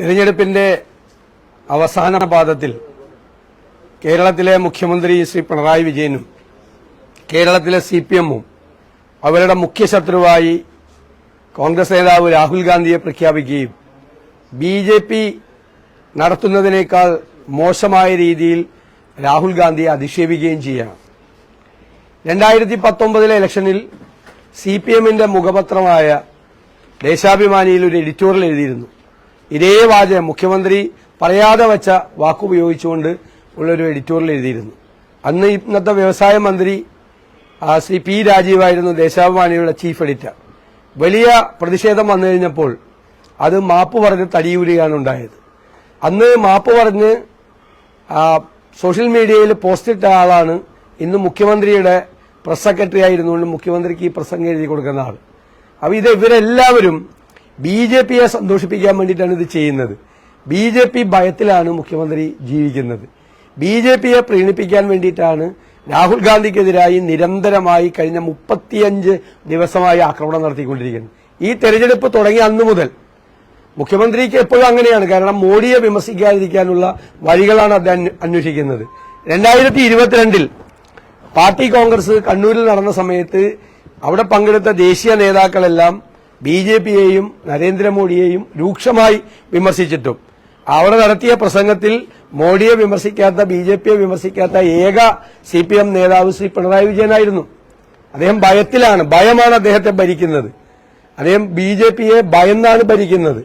തിരഞ്ഞെടുപ്പിന്റെ അവസാന പാദത്തിൽ കേരളത്തിലെ മുഖ്യമന്ത്രി ശ്രീ പിണറായി വിജയനും കേരളത്തിലെ സി പി എമ്മും അവരുടെ മുഖ്യ ശത്രുവായി കോൺഗ്രസ് നേതാവ് രാഹുൽ ഗാന്ധിയെ പ്രഖ്യാപിക്കുകയും ബി ജെ പി നടത്തുന്നതിനേക്കാൾ മോശമായ രീതിയിൽ രാഹുൽ ഗാന്ധിയെ അധിക്ഷേപിക്കുകയും ചെയ്യണം. രണ്ടായിരത്തി പത്തൊമ്പതിലെ ഇലക്ഷനിൽ സി പി എമ്മിന്റെ മുഖപത്രമായ ദേശാഭിമാനിയിൽ ഒരു എഡിറ്റോറിയൽ എഴുതിയിരുന്നു. ഇതേ വാചകം മുഖ്യമന്ത്രി പറയാതെ വച്ച വാക്കുപയോഗിച്ചുകൊണ്ട് ഉള്ളൊരു എഡിറ്റോറിയൽ എഴുതിയിരുന്നു. അന്ന് ഇന്നത്തെ വ്യവസായ മന്ത്രി ശ്രീ പി രാജീവായിരുന്നു ദേശാഭിമാനിയുടെ ചീഫ് എഡിറ്റർ വലിയ പ്രതിഷേധം വന്നു കഴിഞ്ഞപ്പോൾ അത് മാപ്പ് പറഞ്ഞ് തടിയൂരുകയാണ് ഉണ്ടായത്. അന്ന് മാപ്പ് പറഞ്ഞ് സോഷ്യൽ മീഡിയയിൽ പോസ്റ്റിട്ട ആളാണ് ഇന്ന് മുഖ്യമന്ത്രിയുടെ പ്രസ് സെക്രട്ടറി ആയിരുന്നുകൊണ്ട് മുഖ്യമന്ത്രിക്ക് ഈ പ്രസംഗം എഴുതി കൊടുക്കുന്ന ആൾ അപ്പൊ ഇത് ഇവരെല്ലാവരും ബി ജെ പിയെ സന്തോഷിപ്പിക്കാൻ വേണ്ടിയിട്ടാണ് ഇത് ചെയ്യുന്നത്. ബി ജെ പി ഭയത്തിലാണ് മുഖ്യമന്ത്രി ജീവിക്കുന്നത്. ബി ജെ പിയെ പ്രീണിപ്പിക്കാൻ വേണ്ടിയിട്ടാണ് രാഹുൽ ഗാന്ധിക്കെതിരായി നിരന്തരമായി കഴിഞ്ഞ മുപ്പത്തിയഞ്ച് ദിവസമായി ആക്രമണം നടത്തിക്കൊണ്ടിരിക്കുന്നത്. ഈ തെരഞ്ഞെടുപ്പ് തുടങ്ങിയ അന്നു മുതൽ മുഖ്യമന്ത്രിക്ക് എപ്പോഴും അങ്ങനെയാണ്. കാരണം മോഡിയെ വിമർശിക്കാതിരിക്കാനുള്ള വഴികളാണ് അദ്ദേഹം അന്വേഷിക്കുന്നത്. രണ്ടായിരത്തി ഇരുപത്തിരണ്ടിൽ പാർട്ടി കോൺഗ്രസ് കണ്ണൂരിൽ നടന്ന സമയത്ത് അവിടെ പങ്കെടുത്ത ദേശീയ നേതാക്കളെല്ലാം ബി ജെ പിയെയും നരേന്ദ്രമോദിയെയും രൂക്ഷമായി വിമർശിച്ചിട്ടും. അവിടെ നടത്തിയ പ്രസംഗത്തിൽ മോഡിയെ വിമർശിക്കാത്ത ബി ജെ പിയെ വിമർശിക്കാത്ത ഏക സി പി എം നേതാവ് ശ്രീ പിണറായി വിജയനായിരുന്നു. അദ്ദേഹം ഭയത്തിലാണ് ഭയമാണ് അദ്ദേഹത്തെ ഭരിക്കുന്നത്. അദ്ദേഹം ബി ജെ പിയെ ഭയന്നാണ് ഭരിക്കുന്നത്.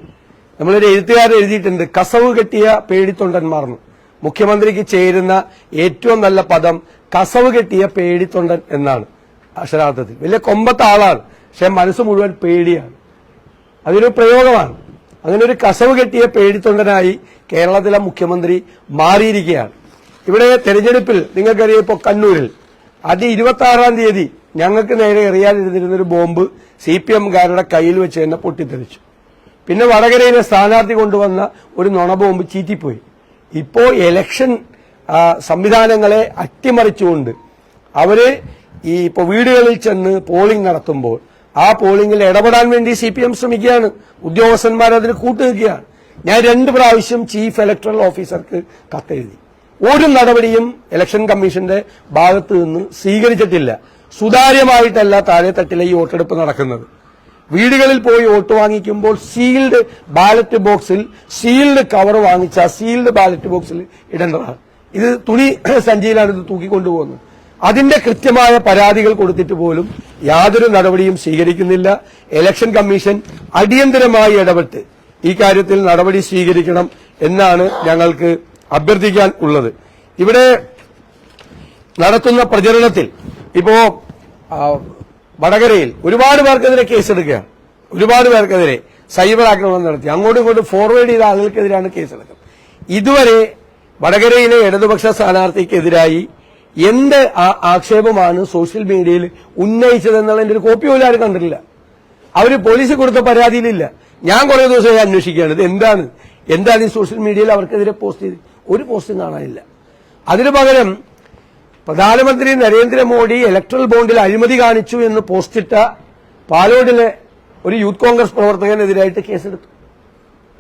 നമ്മളൊരു എഴുത്തുകാരൻ എഴുതിയിട്ടുണ്ട് കസവ് കെട്ടിയ പേടിത്തൊണ്ടന്മാർന്നു. മുഖ്യമന്ത്രിക്ക് ചേരുന്ന ഏറ്റവും നല്ല പദം കസവ് കെട്ടിയ പേടിത്തൊണ്ടൻ എന്നാണ് അക്ഷരാർത്ഥത്തിൽ. വലിയ കൊമ്പത്ത ആളാണ് പക്ഷെ മനസ്സ് മുഴുവൻ പേടിയാണ്. അതൊരു പ്രയോഗമാണ്. അങ്ങനെ ഒരു കസവ് കെട്ടിയ പേടിത്തൊണ്ടനായി കേരളത്തിലെ മുഖ്യമന്ത്രി മാറിയിരിക്കുകയാണ്. ഇവിടെ തെരഞ്ഞെടുപ്പിൽ നിങ്ങൾക്കറിയാം ഇപ്പോൾ കണ്ണൂരിൽ. അത് ഇരുപത്തി ആറാം തീയതി ഞങ്ങൾക്ക് നേരെ എറിയാനിരുന്നിരുന്നൊരു ബോംബ് സി പി എംകാരുടെ കയ്യിൽ വെച്ച് തന്നെ പൊട്ടിത്തെറിച്ചു. പിന്നെ വടകരയിലെ സ്ഥാനാർത്ഥി കൊണ്ടുവന്ന ഒരു നുണ ബോംബ് ചീറ്റിപ്പോയി. ഇപ്പോൾ എലക്ഷൻ സംവിധാനങ്ങളെ അട്ടിമറിച്ചുകൊണ്ട് അവർ ഈ ഇപ്പോൾ വീടുകളിൽ ചെന്ന് പോളിംഗ് നടത്തുമ്പോൾ ആ പോളിംഗിൽ ഇടപെടാൻ വേണ്ടി സി പി എം ശ്രമിക്കുകയാണ്. ഉദ്യോഗസ്ഥന്മാർ അതിന് കൂട്ടുനിൽക്കുകയാണ്. ഞാൻ രണ്ട് പ്രാവശ്യം ചീഫ് ഇലക്ടറൽ ഓഫീസർക്ക് കത്തെഴുതി. ഒരു നടപടിയും ഇലക്ഷൻ കമ്മീഷന്റെ ഭാഗത്ത് നിന്ന് സ്വീകരിച്ചിട്ടില്ല. സുതാര്യമായിട്ടല്ല താഴെത്തട്ടിലെ ഈ വോട്ടെടുപ്പ് നടക്കുന്നത്. വീടുകളിൽ പോയി വോട്ട് വാങ്ങിക്കുമ്പോൾ സീൽഡ് ബാലറ്റ് ബോക്സിൽ സീൽഡ് കവർ വാങ്ങിച്ച സീൽഡ് ബാലറ്റ് ബോക്സിൽ ഇടേണ്ടതാണ്. ഇത് തുണി സഞ്ചിയിലാണ് ഇത് തൂക്കിക്കൊണ്ടുപോകുന്നത്. അതിന്റെ കൃത്യമായ പരാതികൾ കൊടുത്തിട്ട് പോലും യാതൊരു നടപടിയും സ്വീകരിക്കുന്നില്ല. ഇലക്ഷൻ കമ്മീഷൻ അടിയന്തരമായി ഇടപെട്ട് ഈ കാര്യത്തിൽ നടപടി സ്വീകരിക്കണം എന്നാണ് ഞങ്ങൾക്ക് അഭ്യർത്ഥിക്കാൻ ഉള്ളത്. ഇവിടെ നടത്തുന്ന പ്രചരണത്തിൽ ഇപ്പോ വടകരയിൽ ഒരുപാട് പേർക്കെതിരെ കേസെടുക്കുകയാണ് ഒരുപാട് പേർക്കെതിരെ സൈബർ ആക്രമണം നടത്തി. അങ്ങോട്ടും ഇങ്ങോട്ടും ഫോർവേഡ് ചെയ്ത ആളുകൾക്കെതിരാണ് കേസെടുക്കുന്നത്. ഇതുവരെ വടകരയിലെ ഇടതുപക്ഷ സ്ഥാനാർത്ഥിക്കെതിരായി എന്ത് ആക്ഷേപമാണ് സോഷ്യൽ മീഡിയയിൽ ഉന്നയിച്ചതെന്നുള്ളതിന്റെ ഒരു കോപ്പി പോലും ആരും കണ്ടിട്ടില്ല. അവർ പോലീസ് കൊടുത്ത പരാതിയിലില്ല. ഞാൻ കുറെ ദിവസമായി അന്വേഷിക്കുകയാണ്. ഇത് എന്താണ്? എന്താണ് ഈ സോഷ്യൽ മീഡിയയിൽ അവർക്കെതിരെ പോസ്റ്റ് ചെയ്ത് ഒരു പോസ്റ്റും കാണാനില്ല. അതിനു പകരം പ്രധാനമന്ത്രി നരേന്ദ്രമോദി ഇലക്ട്രൽ ബോണ്ടിൽ അഴിമതി കാണിച്ചു എന്ന് പോസ്റ്റിട്ട പാലോടിലെ ഒരു യൂത്ത് കോൺഗ്രസ് പ്രവർത്തകനെതിരായിട്ട് കേസെടുത്തു.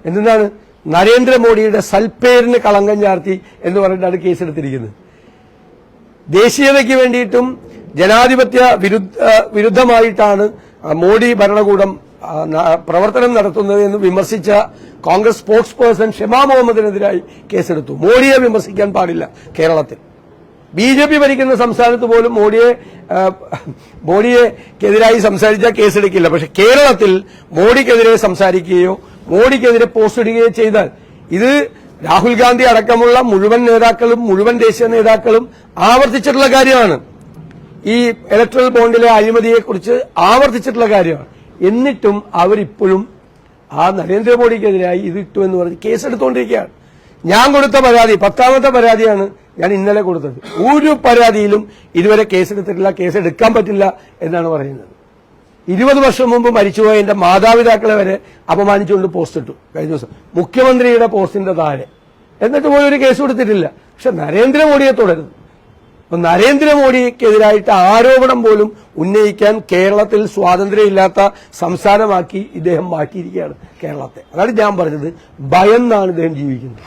എന്തെന്നാണ്? നരേന്ദ്രമോദിയുടെ സൽപ്പേരിന് കളങ്കം ചാർത്തി എന്ന് പറഞ്ഞിട്ടാണ് കേസെടുത്തിരിക്കുന്നത്. ദേശീയതയ്ക്ക് വേണ്ടിയിട്ടും ജനാധിപത്യ വിരുദ്ധ വിരുദ്ധമായിട്ടാണ് മോഡി ഭരണകൂടം പ്രവർത്തനം നടത്തുന്നത് എന്ന് വിമർശിച്ച കോൺഗ്രസ് സ്പോർട്സ് പേഴ്സൺ ഷെമാ മുഹമ്മദിനെതിരായി കേസെടുത്തു. മോഡിയെ വിമർശിക്കാൻ പാടില്ല കേരളത്തിൽ. ബി ജെ പി ഭരിക്കുന്ന സംസ്ഥാനത്ത് പോലും മോഡിയെ മോഡിയെക്കെതിരായി സംസാരിച്ചാൽ കേസെടുക്കില്ല. പക്ഷെ കേരളത്തിൽ മോഡിക്കെതിരെ സംസാരിക്കുകയോ മോഡിക്കെതിരെ പോസ്റ്റ് ഇടുകയോ ചെയ്താൽ ഇത് രാഹുൽ ഗാന്ധി അടക്കമുള്ള മുഴുവൻ നേതാക്കളും മുഴുവൻ ദേശീയ നേതാക്കളും ആവർത്തിച്ചിട്ടുള്ള കാര്യമാണ്. ഈ ഇലക്ട്രൽ ബോണ്ടിലെ അഴിമതിയെക്കുറിച്ച് ആവർത്തിച്ചിട്ടുള്ള കാര്യമാണ്. എന്നിട്ടും അവരിപ്പോഴും ആ നരേന്ദ്രമോദിക്കെതിരായി ഇത് ഇട്ടു എന്ന് പറഞ്ഞ് കേസെടുത്തുകൊണ്ടിരിക്കുകയാണ് ഞാൻ കൊടുത്ത പരാതി പത്താമത്തെ പരാതിയാണ് ഞാൻ ഇന്നലെ കൊടുത്തത്. ഒരു പരാതിയിലും ഇതുവരെ കേസെടുത്തിട്ടില്ല കേസെടുക്കാൻ പറ്റില്ല എന്നാണ് പറയുന്നത്. ഇരുപത് വർഷം മുമ്പ് മരിച്ചുപോയ എന്റെ മാതാപിതാക്കളെ വരെ അപമാനിച്ചുകൊണ്ട് പോസ്റ്റ് ഇട്ടു കഴിഞ്ഞ ദിവസം. മുഖ്യമന്ത്രിയുടെ പോസ്റ്റിന്റെ താഴെ. എന്നിട്ട് പോലും ഒരു കേസ് കൊടുത്തിട്ടില്ല. പക്ഷെ നരേന്ദ്രമോദിയെ തുടരുന്നു. അപ്പൊ നരേന്ദ്രമോദിക്കെതിരായിട്ട് ആരോപണം പോലും ഉന്നയിക്കാൻ കേരളത്തിൽ സ്വാതന്ത്ര്യമില്ലാത്ത സംസ്ഥാനമാക്കി ഇദ്ദേഹം മാറ്റിയിരിക്കുകയാണ് കേരളത്തെ. അതാണ് ഞാൻ പറഞ്ഞത്. ഭയന്നാണ് ഇദ്ദേഹം ജീവിക്കുന്നത്.